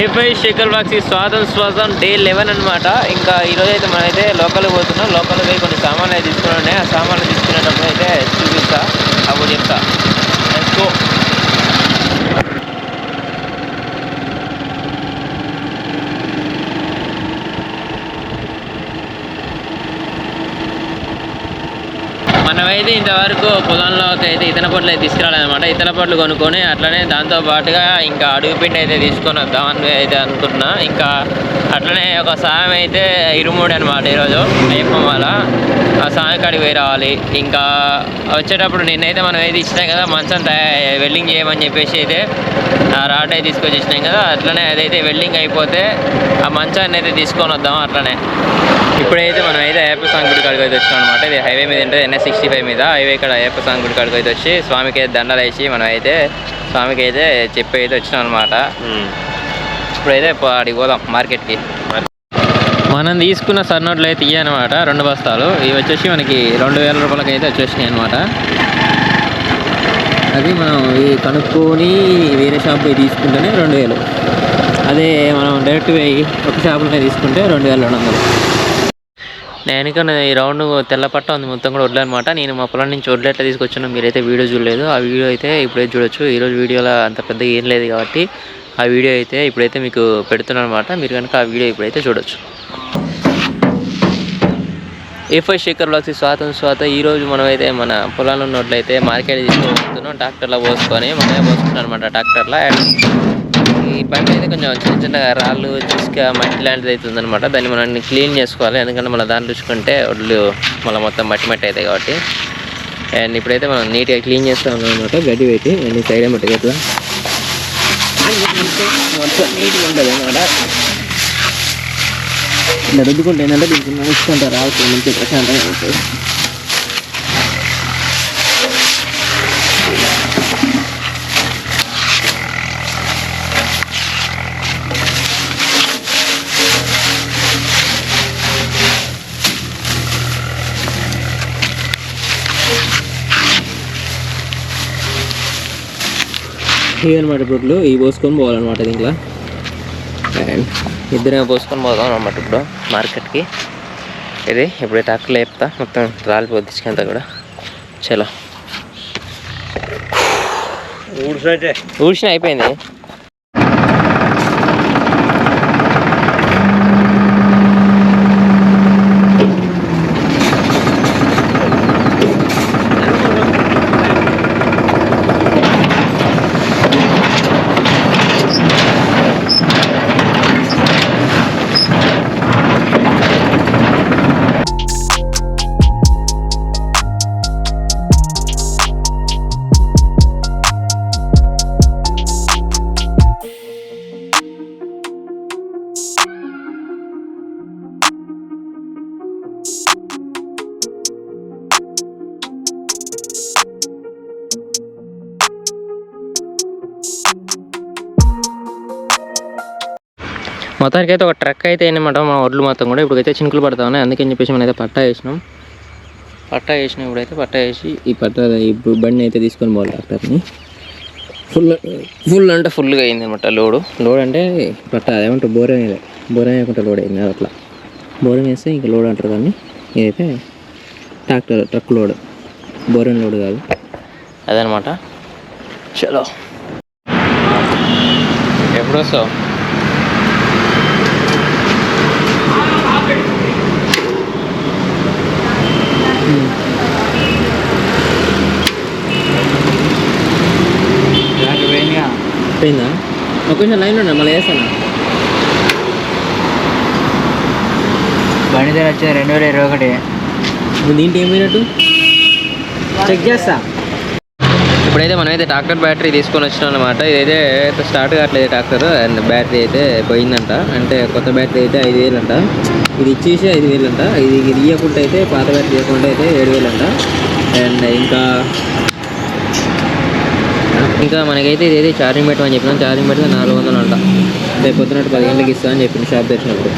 ఏపై Shekhar box స్వాతం స్వాతం day eleven అనమాట ఇంకా ఈరోజు అయితే మనం అయితే లోకల్కి పోతున్నాం. లోకల్ పోయి కొన్ని సామాన్లు అయితే తీసుకున్నాయి ఆ సామాన్లు తీసుకునేటప్పుడు అయితే చూపిస్తా. అప్పుడు చెప్తా. Let's మనమైతే ఇంతవరకు పొలంలో అయితే ఇతన పొట్లు అయితే తీసుకురాలేదన్నమాట. ఇతన పొట్లు కొనుక్కొని అట్లనే దాంతో పాటుగా ఇంకా అడుగు పిండి అయితే తీసుకొని వద్దామని అయితే అనుకుంటున్నా ఇంకా అట్లనే ఒక సాయం అయితే ఇరుమూడు అనమాట ఈరోజు అయ్యప్ప వల్ల ఆ సాయం కాడికి పోయి రావాలి. ఇంకా వచ్చేటప్పుడు నిన్నైతే మనం ఏది ఇచ్చినాం కదా మంచం తయారు వెల్డింగ్ చేయమని చెప్పేసి అయితే ఆ రాడ్ అయితే తీసుకొచ్చి ఇచ్చినాం కదా అట్లనే అదైతే వెల్డింగ్ అయిపోతే ఆ మంచాన్ని అయితే తీసుకొని వద్దాం అట్లనే. ఇప్పుడైతే మనం అయితే అయ్యప్ప స్వామి గుడి కాడికి అయితే వచ్చాం అనమాట ఇది హైవే మీద ఉంటుంది ఎన్ఎస్ సిక్స్టీ ఫైవ్ మీద. హైవే ఇక్కడ అయ్యప్ప స్వామి గుడి కాడికి అయితే వచ్చి స్వామికి అయితే దండలు వేసి మనం అయితే స్వామికి అయితే చెప్పి అయితే వచ్చినాం అనమాట ఇప్పుడైతే అడిగి పోదాం మార్కెట్కి. మనం తీసుకున్న సన్నోట్లు అయితే ఇవి అనమాట రెండు బస్తాలు. ఇవి వచ్చేసి మనకి రెండు వేల రూపాయలకి అయితే వచ్చేసినాయి అనమాట అది మనం ఇవి కనుక్కొని వేరే షాప్లో తీసుకుంటేనే రెండు వేలు. అదే మనం డైరెక్ట్ పోయి ఒక షాపులోనే తీసుకుంటే రెండు వేల రెండు వందలు. నేను ఈ రౌండ్ తెల్ల పట్ట ఉంది మొత్తం కూడా వడ్లు అనమాట నేను మా పొలం నుంచి వడ్లు ఎట్లా తీసుకొచ్చాను మీరైతే వీడియో చూడలేదు. ఆ వీడియో అయితే ఇప్పుడే చూడొచ్చు. ఈరోజు వీడియోలో అంత పెద్దగా ఏం లేదు కాబట్టి ఆ వీడియో అయితే ఇప్పుడైతే మీకు పెడుతున్నాను అనమాట మీరు కనుక ఆ వీడియో ఇప్పుడైతే చూడొచ్చు. ఏ ఫైవ్ శేఖర్ బ్లాక్స్ స్వాతం స్వాత ఈరోజు మనమైతే మన పొలాల్లో ఉన్నట్లయితే మార్కెట్ తీసుకుపోతున్నాం ట్రాక్టర్లో పోసుకొని మనమే పోసుకున్నాం అనమాట ట్రాక్టర్లో. అండ్ ఈ బండి అయితే కొంచెం చిన్న చిన్న రాళ్ళు చిసుక మట్టి లాంటిది అవుతుంది అనమాట దాన్ని మనం క్లీన్ చేసుకోవాలి. ఎందుకంటే మన దాన్ని చూసుకుంటే ఒడ్లు మళ్ళీ మొత్తం మట్టి మట్టి అవుతాయి కాబట్టి. అండ్ ఇప్పుడైతే మనం నీట్గా క్లీన్ చేస్తాం అనమాట గడ్డి పెట్టి. అండ్ సైడ్ మట్టి ఇట్లా మొత్తం నీట్గా ఉంటుంది అనమాట ఇలా రుద్దుకుంటే ఏంటంటే దీనికి మూసుకుంటే రావచ్చు మంచి ప్రశాంతంగా ఉంటుంది ఇవి అనమాట ఇప్పుడు ఇవి పోసుకొని పోవాలన్నమాట దీంట్లో. అండ్ ఇద్దరే పోసుకొని పోదాం అనమాట ఇప్పుడు మార్కెట్కి. ఇది ఇప్పుడు ట్రాక్టర్లో వేపుతా మొత్తం రాలిపోద్ది ఇసుకంతా కూడా. చలో. ఊడ్చిన అయిపోయింది. మొత్తానికి అయితే ఒక ట్రక్ అయితే అనమాట మా ఒడ్లు మొత్తం కూడా ఇప్పుడైతే చినుకులు పడతా ఉన్నాయి. అందుకని చెప్పేసి మనం అయితే పట్టా వేసినాం. పట్టా వేసినాం ఇప్పుడైతే పట్టా వేసి ఈ పట్టా ఇప్పుడు బండిని అయితే తీసుకొని పోవాలి ట్రాక్టర్ని ఫుల్ ఫుల్ అంటే ఫుల్గా అయింది అనమాట లోడు. లోడ్ అంటే పట్టా అదేమంటారు? బోరం బోరం వేయకుండా లోడ్ అయింది. అట్లా. బోరం వేస్తే ఇంకా లోడ్ అంటారు కానీ ఇదైతే ట్రాక్టర్ ట్రక్ లోడ్. బోరం లోడ్ కాదు. అదనమాట చలో. ఎప్పుడు వస్తావు? పోయిందా ఒక కొంచెం లైన్లో ఉన్నా మళ్ళీ వేస్తాను బండి ధర వచ్చేది రెండు వేల ఇరవై ఒకటి దీంట్లో ఏం పోయినట్టు చెక్ చేస్తా ఇప్పుడైతే మనమైతే ట్రాక్టర్ బ్యాటరీ తీసుకొని వచ్చినాం అనమాట ఇదైతే స్టార్ట్ కావట్లేదు ట్రాక్టర్. అండ్ బ్యాటరీ అయితే పోయిందంట. అంటే కొత్త బ్యాటరీ అయితే ఐదు వేలు అంట ఇది ఇచ్చేసి ఐదు వేలు అంట ఇది ఇది ఇవ్వకుండా అయితే పాత బ్యాటరీ ఇవ్వకుండా అయితే ఏడు వేలు అంట ఇంకా మనకైతే ఇదైతే ఛార్జింగ్ పెట్టమని చెప్పిన. ఛార్జింగ్ పెడితే నాలుగు వందలు అంట. రేపు పొద్దున్నట్టు పది గంటలకు ఇస్తా అని చెప్పింది షాప్ తెచ్చినప్పుడు